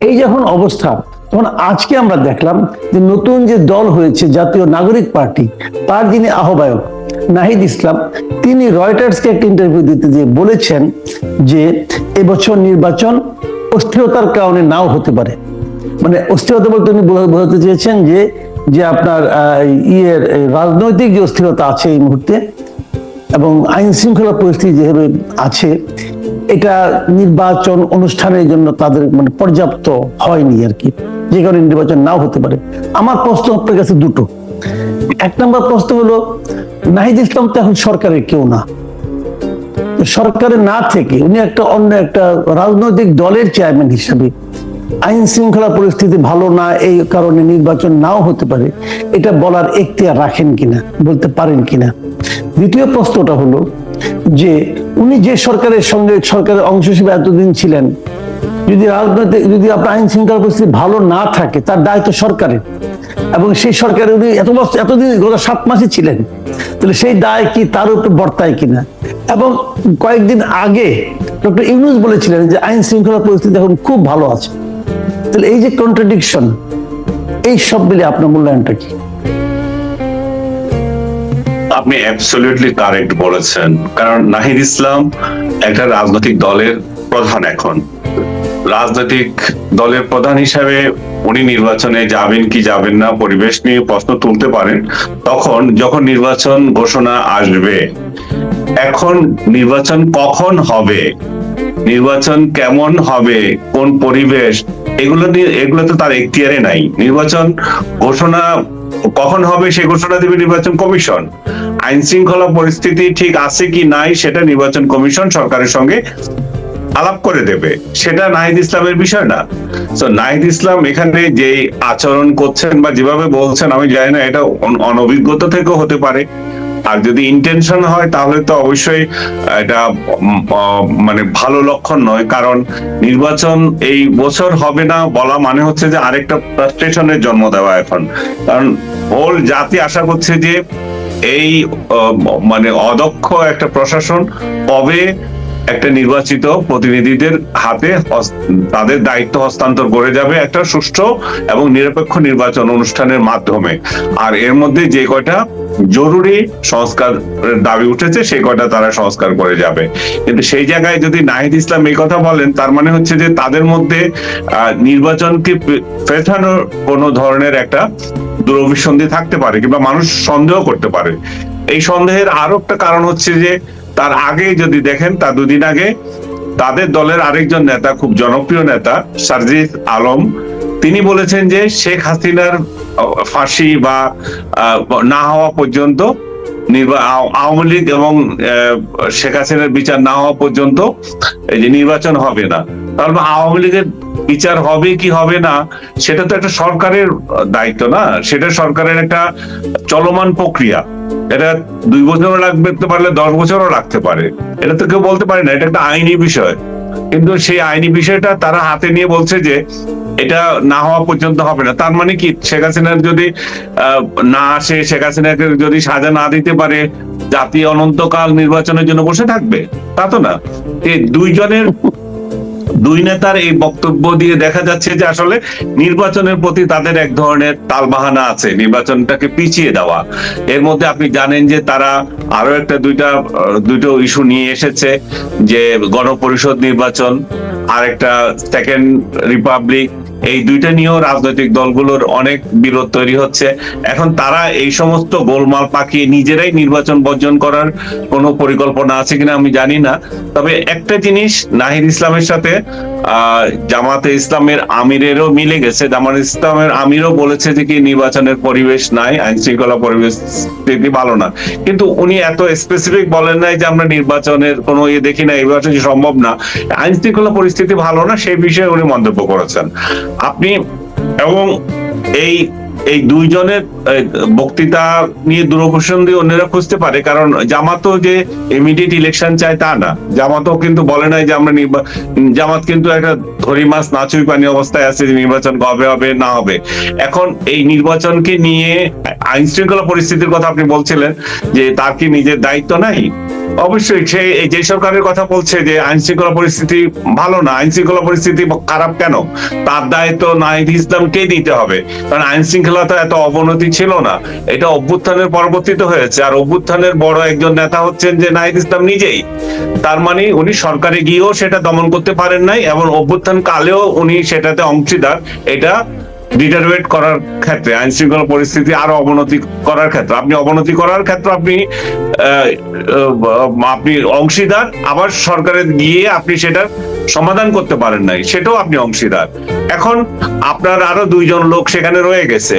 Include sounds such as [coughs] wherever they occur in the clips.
এই যখন অবস্থা, তখন আজকে আমরা দেখলাম যে নতুন যে দল হয়েছে জাতীয় নাগরিক পার্টি, তার যিনি আহ্বায়ক নাহিদ ইসলাম, তিনি রয়টার্সকে একটা ইন্টারভিউ দিতে দিয়ে বলেছেন যে এবছর নির্বাচন অস্থিরতার কারণে নাও হতে পারে। মানে অস্থিরতা বলতে উনি বোঝাতে চেয়েছেন যে যে আপনার ইয়ের রাজনৈতিক যে অস্থিরতা আছে এই মুহূর্তে এবং আইন শৃঙ্খলা পরিস্থিতি যেভাবে আছে এটা নির্বাচন অনুষ্ঠানের জন্য তাদের মানে পর্যাপ্ত হয়নি আর কি। যে কারণে নির্বাচন নাও হতে পারে। আমার প্রশ্ন আপনার কাছে দুটো। এক নম্বর প্রশ্ন হলো, নাহিদ ইসলাম তো এখন সরকারের কেউ না। সরকারে না থেকে উনি একটা অন্য একটা রাজনৈতিক দলের চেয়ারম্যান হিসাবে, আইন শৃঙ্খলা পরিস্থিতি ভালো না, এই কারণে নির্বাচন নাও হতে পারে, এটা বলার এখতিয়ার রাখেন কিনা, বলতে পারেন কিনা? দ্বিতীয় প্রশ্নটা হলো যে উনি যে সরকারের সঙ্গে সরকারের অংশ হিসেবে এতদিন ছিলেন, যদি রাজনৈতিক, যদি আপনার আইন শৃঙ্খলা পরিস্থিতি ভালো না থাকে, তার দায়িত্ব সরকারের। এবং সেই সরকারে উনি এত বছর, এতদিন গত সাত মাসে ছিলেন, তাহলে সেই দায় কি তার উপর বর্তায় কিনা? এবং কয়েকদিন আগে ডক্টর ইউনুস বলেছিলেন যে আইন শৃঙ্খলা পরিস্থিতি এখন খুব ভালো আছে। তাহলে এই যে কন্ট্রাডিকশন এই সব মিলে আপনার মূল্যায়নটা কি? আপনি অ্যাবসলিউটলি কারেক্ট বলেছেন। কারণ নাহিদ ইসলাম একটা রাজনৈতিক দলের প্রধান এখন। রাজনৈতিক দলের প্রধান হিসাবে উনি নির্বাচনে যাবেন কি যাবেন না, পরিবেশ নিয়ে প্রশ্ন তুলতে পারেন। তখন যখন নির্বাচন ঘোষণা আসবে, এখন নির্বাচন কখন হবে? নির্বাচন কেমন হবে? কোন পরিবেশ? এগুলো এগুলো তো তার এখতিয়ারে নাই। নির্বাচন ঘোষণা কখন হবে সে ঘোষণা দেবে নির্বাচন কমিশন। আইন শৃঙ্খলা পরিস্থিতি ঠিক আছে কি নাই সেটা নির্বাচন কমিশন সরকারের সঙ্গে আলাপ করে দেবে। সেটা নাহিদ ইসলামের বিষয় না। তো নাহিদ ইসলাম এখানে যে আচরণ করছেন বা যেভাবে বলছেন, আমি জানি না, এটা অনভিজ্ঞতা থেকেও হতে পারে। আর যদি ইন্টেনশন হয়, তাহলে তো অবশ্যই এটা মানে ভালো লক্ষণ নয়। কারণ নির্বাচন এই বছর হবে না বলা মানে হচ্ছে যে আরেকটা ফ্রাস্ট্রেশনের জন্ম দেওয়া এখন। কারণ হোল জাতি আশা করছে যে এই মানে অদক্ষ একটা প্রশাসন কবে একটা নির্বাচিত প্রতিনিধিদের হাতে তাদের দায়িত্ব হস্তান্তর করে যাবে একটা সুষ্ঠু এবং নিরপেক্ষ নির্বাচন অনুষ্ঠানের মাধ্যমে। আর এর মধ্যে যে কয়টা জরুরি সংস্কার দাবি উঠেছে সেই কয়টা তারা সংস্কার করে যাবে। কিন্তু সেই জায়গায় যদি নাহিদ ইসলাম এই কথা বলেন, তার মানে হচ্ছে যে তাদের মধ্যে নির্বাচনকে পেছানোর কোনো ধরনের একটা দুরভিসন্ধি থাকতে পারে কিংবা মানুষ সন্দেহ করতে পারে। এই সন্দেহের আরও একটা কারণ হচ্ছে যে, তার আগে যদি দেখেন তার দুদিন আগে তাদের দলের আরেকজন নেতা, খুব জনপ্রিয় নেতা, সার্জিস আলম, তিনি বলেছেন যে শেখ হাসিনার ফাঁসি বা না হওয়া পর্যন্ত আওয়ামী লীগ এবং শেখ হাসিনার বিচার না হওয়া পর্যন্ত এই যে নির্বাচন হবে না। তাহলে আওয়ামী লীগের বিচার হবে কি হবে না, সেটা তো একটা সরকারের দায়িত্ব না? সেটা সরকারের একটা চলমান প্রক্রিয়া। এটা দুই বছরও লাগতে পারলে, দশ বছরও লাগতে পারে। এটা তো কেউ বলতে পারে না, এটা একটা আইনি বিষয়। কিন্তু সেই আইনি বিষয়টা তারা হাতে নিয়ে বলছে যে, এটা না হওয়া পর্যন্ত হবে না। তার মানে কি, শেখ হাসিনার যদি না আসে, শেখ হাসিনাকে যদি সাজা না দিতে পারে, জাতি অনন্তকাল নির্বাচনের জন্য বসে থাকবে। তা তো না। এই দুইজনের দুই নেতার এই বক্তব্য দিয়ে দেখা যাচ্ছে যে আসলে নির্বাচনের প্রতি তাদের এক ধরনের তালবাহানা আছে, নির্বাচনটাকে পিছিয়ে দেওয়া। এর মধ্যে আপনি জানেন যে তারা আরও একটা দুইটা, দুটো ইস্যু নিয়ে এসেছে, যে গণপরিষদ নির্বাচন আর একটা সেকেন্ড রিপাবলিক এই দুইটা নিয়েও রাজনৈতিক দলগুলোর অনেক বিরোধ তৈরি হচ্ছে। এখন তারা এই সমস্ত গোলমাল পাকিয়ে নিজেরাই নির্বাচন বর্জন করার কোনো পরিকল্পনা আছে কিনা আমি জানি না। তবে একটা জিনিস নাহিদ ইসলামের সাথে জামাতে ইসলামের আমিরেরও মিলে গেছে। জামাত ইসলামের আমিরও বলেছে যে কি নির্বাচনের পরিবেশ নাই আইন শৃঙ্খলা পরিবেশ ভালো না। কিন্তু উনি এত স্পেসিফিক বলেন নাই যে আমরা নির্বাচনের কোনো ইয়ে দেখি না, এই বছর সম্ভব না। আইন শৃঙ্খলা পরিস্থিতি ভালো না, সেই বিষয়ে উনি মন্তব্য করেছেন। আপনি এবং এই এই দুইজনের বক্তৃতা নিয়ে দুরভিসন্ধি অন্যরা খুঁজতে পারে, কারণ জামাতও যে ইমিডিয়েট ইলেকশন চায় তা না। জামাতও কিন্তু বলে নাই যে আমরা জামাত কিন্তু একটা ধরি মাছ নাচুই পানি অবস্থায় আছে যে নির্বাচন কবে হবে, না হবে। এখন এই নির্বাচনকে নিয়ে আইন শৃঙ্খলা পরিস্থিতির কথা আপনি বলছিলেন যে তার কি নিজের দায়িত্ব নাই? অবশ্যই সে যে সরকারের কথা বলছে যে আইন শৃঙ্খলা পরিস্থিতি ভালো না আইন শৃঙ্খলা পরিস্থিতি খারাপ কেন? তার দায়িত্ব নাহিদ ইসলামকে দিতে হবে? কারণ আইন তো এত অবনতি ছিল না। এটা অভ্যুত্থানের পরবর্তীতে হয়েছে। আর অভ্যুত্থানের বড় একজন নেতা হচ্ছেন যে নাহিদ ইসলাম নিজেই। তার মানে উনি সরকারে গিয়েও সেটা দমন করতে পারেন নাই এবং অভ্যুত্থান কালেও উনি সেটাতে অংশীদার। এটা ডিটারোয়েট করার ক্ষেত্রে আইন শৃঙ্খলা পরিস্থিতি আরও অবনতি করার ক্ষেত্রে। আপনি অবনতি করার ক্ষেত্রে আপনি আপনি অংশীদার, আবার সরকারে গিয়ে আপনি সেটার সমাধান করতে পারেন নাই, সেটাও আপনি অংশীদার। এখন আপনার আরও দুইজন লোক সেখানে রয়ে গেছে।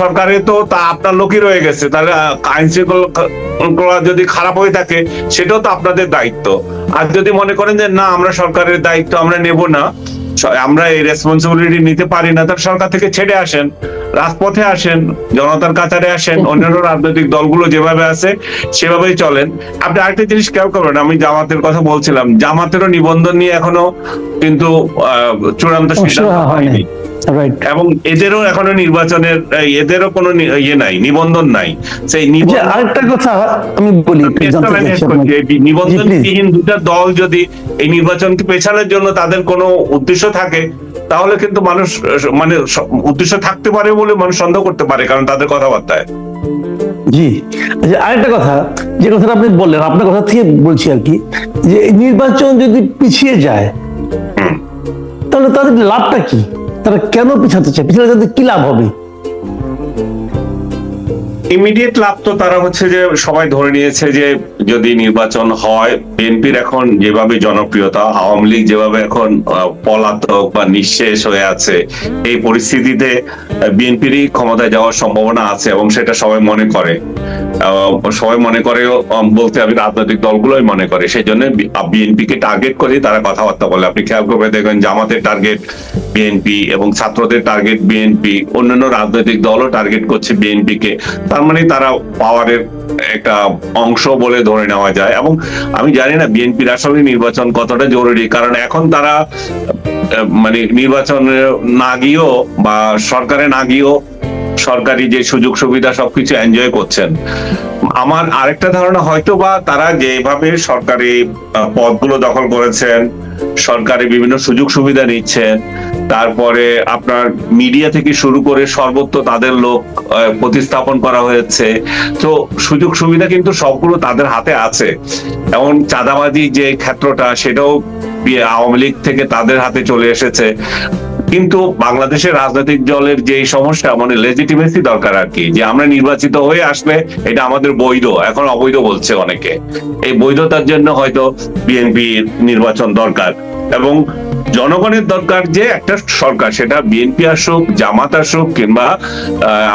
সরকারে তো তা আপনার লোকই রয়ে গেছে, তাহলে আইন শৃঙ্খলা যদি খারাপ হয়ে থাকে, সেটাও তো আপনাদের দায়িত্ব। আর যদি মনে করেন যে, না, আমরা সরকারের দায়িত্ব আমরা নেব না আমরা এই রেসপন্সিবিলিটি নিতে পারি না। তার সরকার থেকে ছেড়ে আসেন রাজপথে আসেন জনতার কাতারে আসেন অন্যান্য রাজনৈতিক দলগুলো যেভাবে আছে সেভাবেই চলেন। আপনি আরেকটা জিনিস কেউ করবেন আমি জামাতের কথা বলছিলাম। জামাতেরও নিবন্ধন নিয়ে এখনও কিন্তু আহ, চূড়ান্ত সিদ্ধান্ত হয়নি। এবং এদেরও এখনও নির্বাচনের এদেরও কোনো ইয়ে নাই নিবন্ধন নাই। সেই আরেকটা কথা আমি বলি please। নিবন্ধনবিহীন দুটা দল যদি এই নির্বাচনকে পেছানোর জন্য তাদের কোনো উদ্দেশ্য থাকে তাহলে কিন্তু মানুষ মানে উদ্দেশ্য থাকতে পারে বলে মানুষ সন্দেহ করতে পারে কারণ তাদের কথাবার্তায়। জি। আচ্ছা আরেকটা কথা যে কথাটা আপনি বললেন আপনার কথা থেকে বলছি আর কি যে নির্বাচন যদি পিছিয়ে যায় তাহলে তাদের লাভটা কি? তারা কেন পিছাতে চায়? পিছালে তাদের কি লাভ হবে? ইমিডিয়েট লাভ তো তারা হচ্ছে যে সবাই ধরে নিয়েছে যে যদি নির্বাচন হয় বিএনপির এখন যেভাবে জনপ্রিয়তা, আওয়ামী লীগ যেভাবে এখন পলাতক বা নিঃশেষ হয়ে আছে, এই পরিস্থিতিতে বিএনপিরই ক্ষমতায় যাওয়ার সম্ভাবনা আছে এবং সেটা সবাই মনে করে। সবাই মনে করে বলতে আমি রাজনৈতিক দলগুলোই মনে করে। সেই জন্য বিএনপি কে টার্গেট করে, তারা কথাবার্তা বলে। আপনি খেয়াল করবে দেখবেন জামাতের টার্গেট বিএনপি এবং ছাত্রদের টার্গেট বিএনপি। অন্যান্য রাজনৈতিক দলও টার্গেট করছে বিএনপি কে তার মানে তারা পাওয়ারের একটা অংশ বলে ধরে নেওয়া যায়। এবং আমি জানি না বিএনপির আসলে নির্বাচন কতটা জরুরি, কারণ এখন তারা মানে নির্বাচনে না গিয়েও বা সরকারে না গিয়েও সরকারি যে সুযোগ সুবিধা সবকিছু এনজয় করছেন। আমার আরেকটা ধারণা হয়তো বা তারা যেভাবে সরকারি পদগুলো দখল করেছেন, সরকারি বিভিন্ন সুযোগ সুবিধা নিচ্ছেন, তারপরে আপনার মিডিয়া থেকে শুরু করে সর্বত্র তাদের লোক প্রতিস্থাপন করা হয়েছে। তো সুযোগ সুবিধা কিন্তু সবগুলো তাদের হাতে আছে। এবং চাঁদাবাজি যে ক্ষেত্রটা, সেটাও আওয়ামী লীগ থেকে তাদের হাতে চলে এসেছে। কিন্তু বাংলাদেশের রাজনৈতিক দলের যে সমস্যা মানে লেজিটিমেসি দরকার আর কি, যে আমরা নির্বাচিত হয়ে আসলে এটা আমাদের বৈধ, এখন অবৈধ বলছে অনেকে। এই বৈধতার জন্য হয়তো বিএনপি নির্বাচন দরকার এবং জনগণের দরকার যে একটা সরকার, সেটা বিএনপি আসুক, জামাত আসুক, কিংবা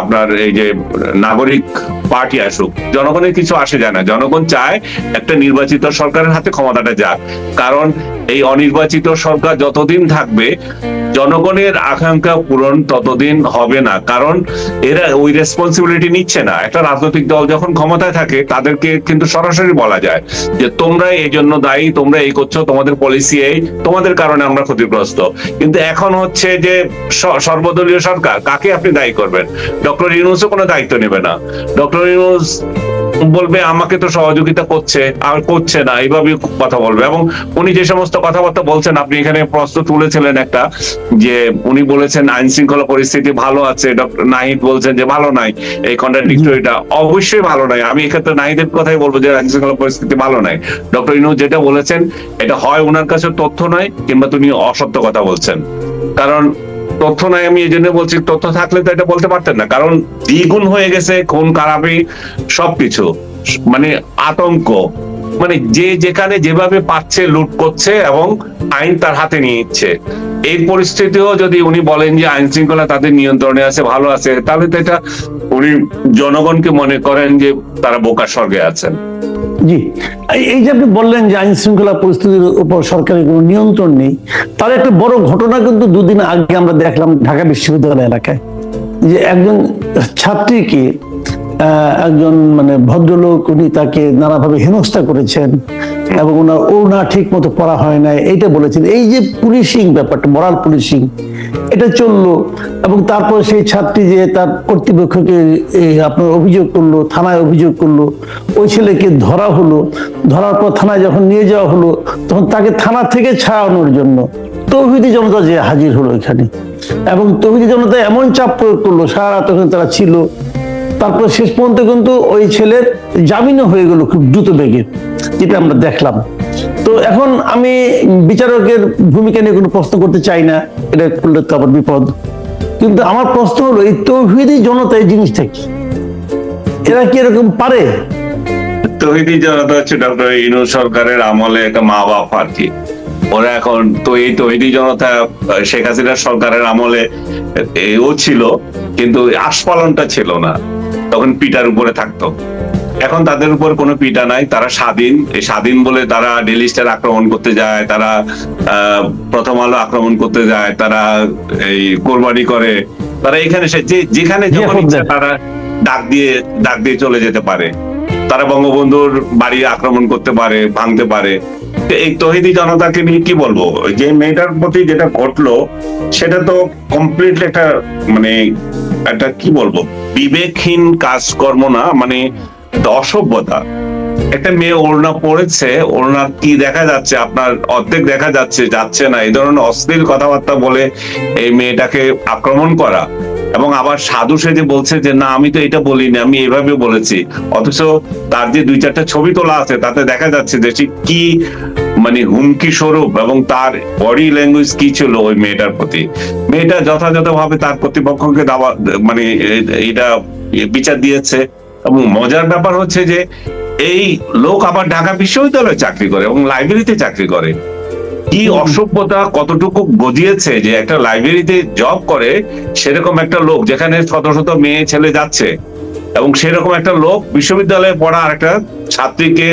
আপনার এই যে নাগরিক পার্টি আসুক, জনগণের কিছু আসে যায় না। জনগণ চায় একটা নির্বাচিত সরকারের হাতে ক্ষমতাটা যাক। কারণ এই অনির্বাচিত সরকার যতদিন থাকবে, জনগণের আকাঙ্ক্ষা পূরণ ততদিন হবে না। কারণ এরা ওই রেসপন্সিবিলিটি নিচ্ছে না। একটা রাজনৈতিক দল যখন ক্ষমতায় থাকে, তাদেরকে কিন্তু সরাসরি বলা যায় যে, তোমরা এই জন্য দায়ী, তোমরা এই করছ, তোমাদের পলিসি এই, তোমাদের কারণে আমরা ক্ষতিগ্রস্ত। কিন্তু এখন হচ্ছে যে সর্বদলীয় সরকার, কাকে আপনি দায়ী করবেন? ডক্টর ইউনুসও কোনো দায়িত্ব নেবে না। ডক্টর ইউনুস বলবে, আমাকে তো সহযোগিতা করছে, আর করছে না। এইভাবে কথা বলবে। এবং উনি যে সমস্ত কথাবার্তা বলছেন, আপনি এখানে প্রশ্ন তুলেছিলেন একটা, যে উনি বলেছেন, আইন শৃঙ্খলা পরিস্থিতি ভালো আছে। ডক্টর নাহিদ বলছেন যে, ভালো নাই। এই কন্ট্রাডিক্টরিটা অবশ্যই ভালো নাই। আমি এক্ষেত্রে নাহিদের কথাই বলব যে, আইন শৃঙ্খলা পরিস্থিতি ভালো নাই। ডক্টর ইনু যেটা বলেছেন, এটা হয় ওনার কাছে তথ্য নয়, কিংবা তিনি অসত্য কথা বলছেন। কারণ তথ্য নাই, আমি এই জন্য বলছি, তথ্য থাকলে তো এটা বলতে পারতেন না। কারণ দ্বিগুণ হয়ে গেছে খুন খারাপি সবকিছু মানে আতঙ্ক। মানে যে যেখানে যেভাবে পাচ্ছে, লুট করছে এবং আইন তার হাতে নিয়ে নিচ্ছে। এই পরিস্থিতিও যদি উনি বলেন যে আইন শৃঙ্খলা তাদের নিয়ন্ত্রণে আছে, ভালো আছে, তাহলে তো এটা উনি জনগণকে মনে করেন যে তারা বোকা স্বর্গে আছেন। জি। এই- যে আপনি বললেন যে আইন শৃঙ্খলা পরিস্থিতির উপর সরকারের কোনো নিয়ন্ত্রণ নেই তার একটা বড় ঘটনা কিন্তু দুদিন আগে আমরা দেখলাম ঢাকা বিশ্ববিদ্যালয় এলাকায়। যে একজন ছাত্রীকে একজন মানে ভদ্রলোক, উনি তাকে নানাভাবে হেনস্থা করেছেন এবং ওনার ওনা ঠিক মতো পড়া হয় নাই, এইটা বলেছেন। এই যে পুলিশিং ব্যাপারটা মরাল পুলিশিং, এটা চলল এবং তারপর সেই ছাত্রী যে তার কর্তৃপক্ষকে আপনার অভিযোগ করল, থানায় অভিযোগ করল, ওই ছেলেকে ধরা হলো। ধরার পর থানায় যখন নিয়ে যাওয়া হলো, তখন তাকে থানা থেকে ছাড়ানোর জন্য তৌহিদি জনতা যে হাজির হলো এখানে। এবং তৌহিদি জনতা এমন চাপ প্রয়োগ করল, সারা রাত তারা ছিল। তারপর শেষ পর্যন্ত কিন্তু ওই ছেলের জামিনও হয়ে গেল খুব দ্রুত বেগে। যেটা আমরা দেখলাম। তো এখন আমি বিচারকের ভূমিকা নিয়ে কোনো প্রশ্ন করতে চাই না, এটা করলে তো আবার বিপদ। কিন্তু আমার প্রশ্ন হলো, এই তৌহিদি জনতা এই জিনিসটা কি? এরা কি এরকম পারে? তহিদি জনতা হচ্ছে ডক্টর ইনু সরকারের আমলে একটা মা বাপ আর কি। ওরা এখন তো এই তহিদি জনতা, শেখ হাসিনার সরকারের আমলে ও ছিল, কিন্তু আস্ফালনটা ছিল না। তখন পিটার উপরে থাকতো। এখন তাদের উপর কোনো পিটা নাই তারা স্বাধীন। এই স্বাধীন বলে তারা ডেলি স্টার আক্রমণ করতে যায় তারা প্রথম আলো আক্রমণ করতে যায় তারা এই কোরবানি করে। তারা এখানে যেখানে যখন। তারা ডাক দিয়ে ডাক দিয়ে চলে যেতে পারে। তারা বঙ্গবন্ধুর বাড়ি আক্রমণ করতে পারে ভাঙতে পারে। এই তহিদি জনতাকে নিয়ে কি বলব? যে মেয়েটার প্রতি যেটা ঘটলো সেটা তো কমপ্লিটলি একটা মানে একটা কি বলব? বিবেকহীন কাজকর্ম না মানে অসভ্যতা। একটা মেয়ে ওড়না পড়েছে কি দেখা যাচ্ছে? আপনার অর্ধেক দেখা যাচ্ছে যাচ্ছে না। এই ধরনের অশ্লীল কথাবার্তা বলে এই মেয়েটাকে আক্রমণ করা। এবং আবার সাধু সেজে বলছে যে, না, আমি তো এটা বলিনি, আমি এভাবে বলেছি। অথচ তার যে দুই চারটা ছবি তোলা আছে, তাতে দেখা যাচ্ছে যে সে কি মানে হুমকি স্বরূপ এবং তার বডি ল্যাঙ্গুয়েজ কি ছিল ওই মেয়েটার প্রতি। মেয়েটা যথাযথভাবে তার কর্তৃপক্ষকে দাবা মানে এটা বিচার দিয়েছে। এবং মজার ব্যাপার হচ্ছে যে এই লোক আবার ঢাকা বিশ্ববিদ্যালয়ে চাকরি করে এবং লাইব্রেরিতে চাকরি করে। কি অসভ্যতা কতটুকু গজিয়েছে যে একটা লাইব্রেরিতে জব করে সেরকম একটা লোক যেখানে শত শত মেয়ে ছেলে যাচ্ছে এবং সেরকম একটা লোক বিশ্ববিদ্যালয়ে পড়া আর একটা ছাত্রীকে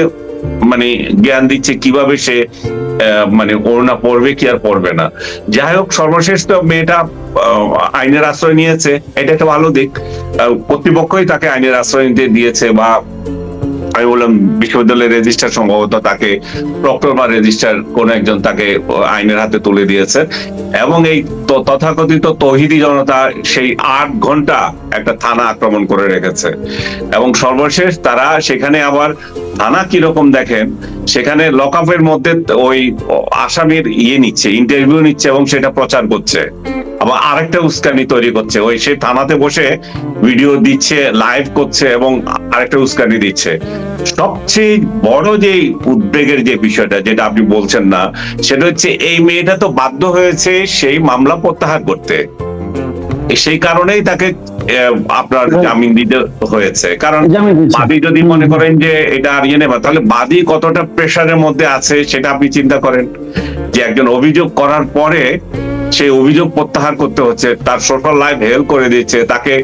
মানে জ্ঞান দিচ্ছে কীভাবে সে মানে করোনা পড়বে কি আর পড়বে না। যাই হোক, সর্বশেষ তো মেয়েটা আইনের আশ্রয় নিয়েছে, এটা একটা ভালো দিক। কর্তৃপক্ষই তাকে আইনের আশ্রয় নিতে দিয়েছে বা আমি বললাম, বিশ্ববিদ্যালয়ের রেজিস্ট্রার সম্ভবত তাকে প্রক্টর বা রেজিস্ট্রার কোন একজন তাকে আইনের হাতে তুলে দিয়েছে। এবং এই তথাকথিত তহিদি জনতা সেই আট ঘণ্টা একটা থানা আক্রমণ করে রেখেছে। এবং সর্বশেষ তারা সেখানে আবার থানা কীরকম দেখেন সেখানে লকআপের মধ্যে ওই আসামির ইয়ে নিচ্ছে ইন্টারভিউ নিচ্ছে এবং সেটা প্রচার করছে। আবার আরেকটা উস্কানি তৈরি করছে, ওই সে থানাতে বসে ভিডিও দিচ্ছে লাইভ করছে এবং আরেকটা উস্কানি দিচ্ছে। সবচেয়ে বড় যে উদ্বেগের যে বিষয়টা, যেটা আপনি বলছেন না, সেটা হচ্ছে এই মেয়েটা তো বাধ্য হয়েছে সেই মামলা প্রত্যাহার করতে। সেই কারণেই তাকে আপনার জামিন দিতে হয়েছে। কারণ। বাদী যদি মনে করেন যে এটা আর ইয়ে নেবা তাহলে বাদী কতটা প্রেশারের মধ্যে আছে সেটা আপনি চিন্তা করেন। যে একজন অভিযোগ করার পরে সেই অভিযোগ প্রত্যাহার করতে হচ্ছে তার সোশ্যাল লাইফ হেল্প করে দিচ্ছে তাকে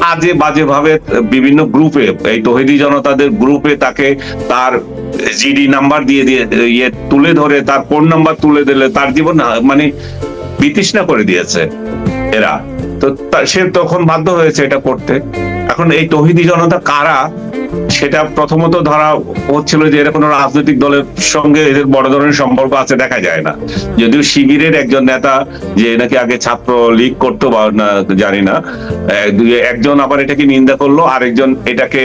আজে বাজে ভাবে বিভিন্ন গ্রুপে এই তহিদি জনতাদের গ্রুপে তাকে তার জিডি নাম্বার দিয়ে দিয়ে ইয়ে তুলে ধরে তার ফোন নাম্বার তুলে দিলে তার জীবন মানে বিতৃষ্ণা করে দিয়েছে এরা। তো সে তখন বাধ্য হয়েছে এটা করতে। এখন এই তহিদি জনতা কারা, সেটা প্রথমত ধরা হচ্ছিল যে এরা কোনো রাজনৈতিক দলের সঙ্গে এদের বড় ধরনের সম্পর্ক আছে, দেখা যায় না। যদিও শিবিরের একজন নেতা যে নাকি আগে ছাত্র লীগ করতো বা না, জানি না একজন আবার এটাকে নিন্দা করল, আরেকজন এটাকে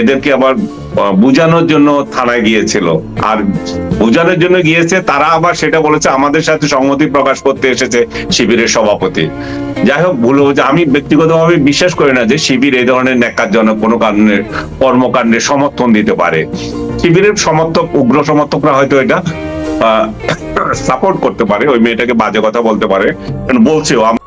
এদেরকে আবার বুঝানোর জন্য থানায় গিয়েছিল। আর বোঝানোর জন্য গিয়েছে, তারা আবার সেটা বলেছে, আমাদের সাথে সংহতি প্রকাশ করতে এসেছে শিবিরের সভাপতি। যাই হোক, ভুল যে আমি ব্যক্তিগতভাবে বিশ্বাস করি না যে শিবির এই ধরনের ন্যাকারজনক কোনো কারণে, কর্মকাণ্ডে সমর্থন দিতে পারে। শিবিরের সমর্থক, উগ্র সমর্থকরা হয়তো এটা সাপোর্ট [coughs] করতে পারে। ওই মেয়েটাকে বাজে কথা বলতে পারে। বলছেও